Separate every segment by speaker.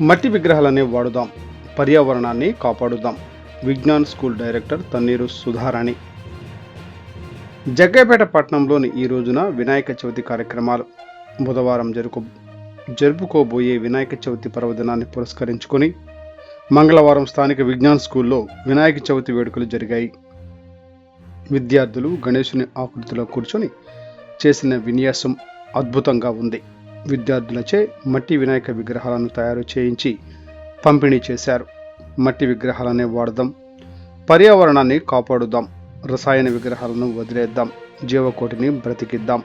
Speaker 1: మట్టి విగ్రహాలనే వాడుదాం. పర్యావరణాన్ని కాపాడుదాం. Vignan school director Tanneeru Sudharani. Jaggayyapeta పట్టణంలోని ఈ రోజున వినాయక చవితి కార్యక్రమాలు. బుధవారం జరుపు జరుపుకోబోయే వినాయక చవితి పర్వదినాన్ని పురస్కరించుకొని మంగళవారం స్థానిక విజ్ఞాన్ స్కూల్లో వినాయక చవితి వేడుకలు జరిగాయి. విద్యార్థులు గణేశుని ఆకృతిలో కూర్చొని చేసిన విన్యాసం అద్భుతంగా ఉంది. విద్యార్థులచే మట్టి వినాయక విగ్రహాలను తయారు చేయించి పంపిణీ చేశారు. మట్టి విగ్రహాలనే వాడదాం. పర్యావరణాన్ని కాపాడుదాం. రసాయన విగ్రహాలను వదిలేద్దాం. జీవకోటిని బ్రతికిద్దాం.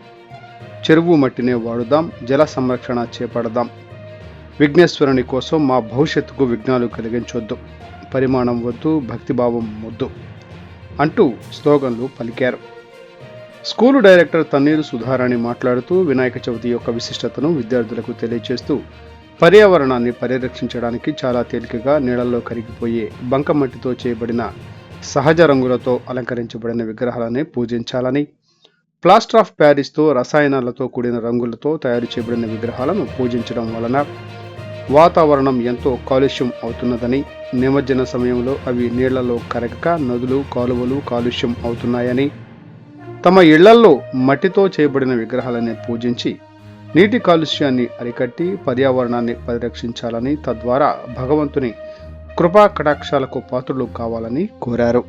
Speaker 1: చెరువు మట్టినే వాడుదాం. జల సంరక్షణ చేపడదాం. విఘ్నేశ్వరుని కోసం మా భవిష్యత్తుకు విఘ్నాలు కలిగించొద్దు. పరిమాణం వద్దు భక్తిభావం వద్దు అంటూ స్లోగన్లు పలికారు. స్కూలు డైరెక్టర్ తన్నీరు సుధారాణి మాట్లాడుతూ వినాయక చవితి యొక్క విశిష్టతను విద్యార్థులకు తెలియజేస్తూ పర్యావరణాన్ని పరిరక్షించడానికి చాలా తేలికగా నీళ్ళల్లో కరిగిపోయే బంకమట్టితో చేయబడిన సహజ రంగులతో అలంకరించబడిన విగ్రహాలని పూజించాలని ప్లాస్టర్ ఆఫ్ ప్యారిస్తో రసాయనాలతో కూడిన రంగులతో తయారు చేయబడిన విగ్రహాలను పూజించడం వలన వాతావరణం ఎంతో కాలుష్యం అవుతున్నదని నిమజ్జన సమయంలో అవి నీళ్ళలో కరగక నదులు కాలువలు కాలుష్యం అవుతున్నాయని తమ ఇళ్ళల్లో మట్టితో చేయబడిన విగ్రహాలని పూజించి నీటి కాలుష్యాన్ని అరికట్టి పర్యావరణాన్ని పరిరక్షించాలని తద్వారా భగవంతుని కృపా కటాక్షాలకు పాత్రలు కావాలని కోరారు.